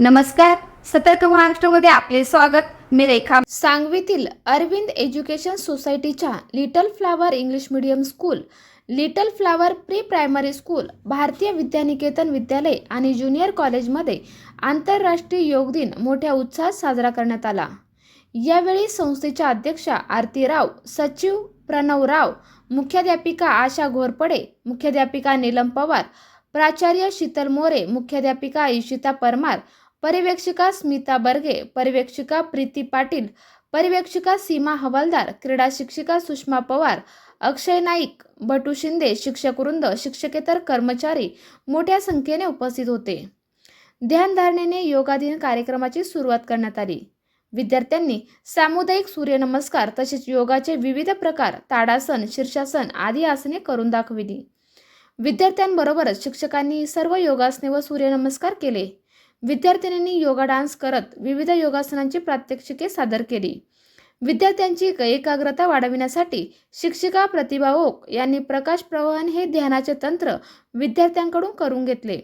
नमस्कार. सतर्क महाराष्ट्रामध्ये आपले स्वागत. मी रेखा. सांगवीतील अरविंद एज्युकेशन सोसायटीच्या little flower English medium school little flower pre primary school Bharatiya Vidyaniketan Vidyalaya आणि ज्युनियर कॉलेजमध्ये आंतरराष्ट्रीय योग दिन मोठ्या उत्साहात साजरा करण्यात आला. यावेळी संस्थेच्या अध्यक्षा आरती राव सचिव प्रणव राव मुख्याध्यापिका आशा घोरपडे मुख्याध्यापिका नीलम पवार प्राचार्य शीतल मोरे मुख्याध्यापिका इशिता परमार पर्यवेक्षिका स्मिता बर्गे पर्यवेक्षिका प्रीती पाटील पर्यवेक्षिका सीमा हवालदार क्रीडा शिक्षिका सुषमा पवार अक्षय नाईक बटू शिंदे शिक्षकवृंद शिक्षकेतर कर्मचारी मोठ्या संख्येने उपस्थित होते. ध्यानधारणेने योगाधीन कार्यक्रमाची सुरुवात करण्यात आली. विद्यार्थ्यांनी सामुदायिक सूर्यनमस्कार तसेच योगाचे विविध प्रकार ताडासन शीर्षासन आदी आसने करून दाखविली. विद्यार्थ्यांबरोबरच शिक्षकांनी सर्व योगासने व सूर्यनमस्कार केले. विद्यार्थिनींनी योगा डान्स करत विविध योगासनांची प्रात्यक्षिके सादर केली. विद्यार्थ्यांची एकाग्रता वाढविण्यासाठी शिक्षिका प्रतिभा ओक यांनी प्रकाश प्रवहन हे ध्यानाचे तंत्र विद्यार्थ्यांकडून करून घेतले.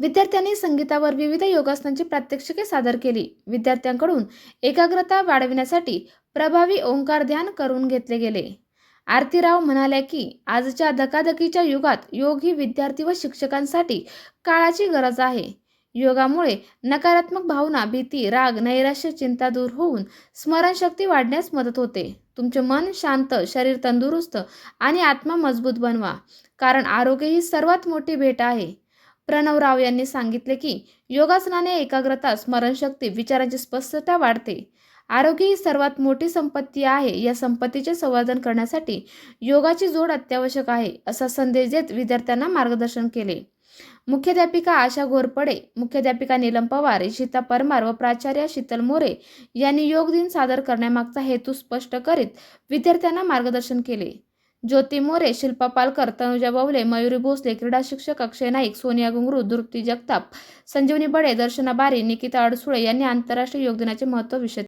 विद्यार्थ्यांनी संगीतावर विविध योगासनांची प्रात्यक्षिके सादर केली. विद्यार्थ्यांकडून एकाग्रता वाढविण्यासाठी प्रभावी ओंकार ध्यान करून घेतले गेले. आरतीराव म्हणाल्या की आजच्या धकाधकीच्या युगात योग ही विद्यार्थी व शिक्षकांसाठी काळाची गरज आहे. योगामुळे नकारात्मक भावना भीती राग नैराश्य चिंता दूर होऊन स्मरणशक्ती वाढण्यास मदत होते. तुमचे मन शांत शरीर तंदुरुस्त आणि आत्मा मजबूत बनवा कारण आरोग्य ही सर्वात मोठी भेट आहे. प्रणव राव यांनी सांगितले की योगासनाने एकाग्रता स्मरणशक्ती विचारांची स्पष्टता वाढते. आरोग्य ही सर्वात मोठी संपत्ती आहे. या संपत्तीचे संवर्धन करण्यासाठी योगाची जोड अत्यावश्यक आहे असा संदेश देत विद्यार्थ्यांना मार्गदर्शन केले. मुख्याध्यापिका आशा घोरपडे मुख्याध्यापिका नीलम पवार इशिता परमार व प्राचार्य शीतल मोरे यांनी योग दिन सादर करण्यामागचा हेतू स्पष्ट करीत विद्यार्थ्यांना मार्गदर्शन केले. ज्योती मोरे शिल्पा पालकर तनुजा बावले मयुरी भोसले क्रीडा शिक्षक अक्षय नाईक सोनिया गुंगरू दृप्ती जगताप संजीवनी बडे दर्शना बारी निकिता अडसुळे यांनी आंतरराष्ट्रीय योग दिनाचे महत्त्व विषय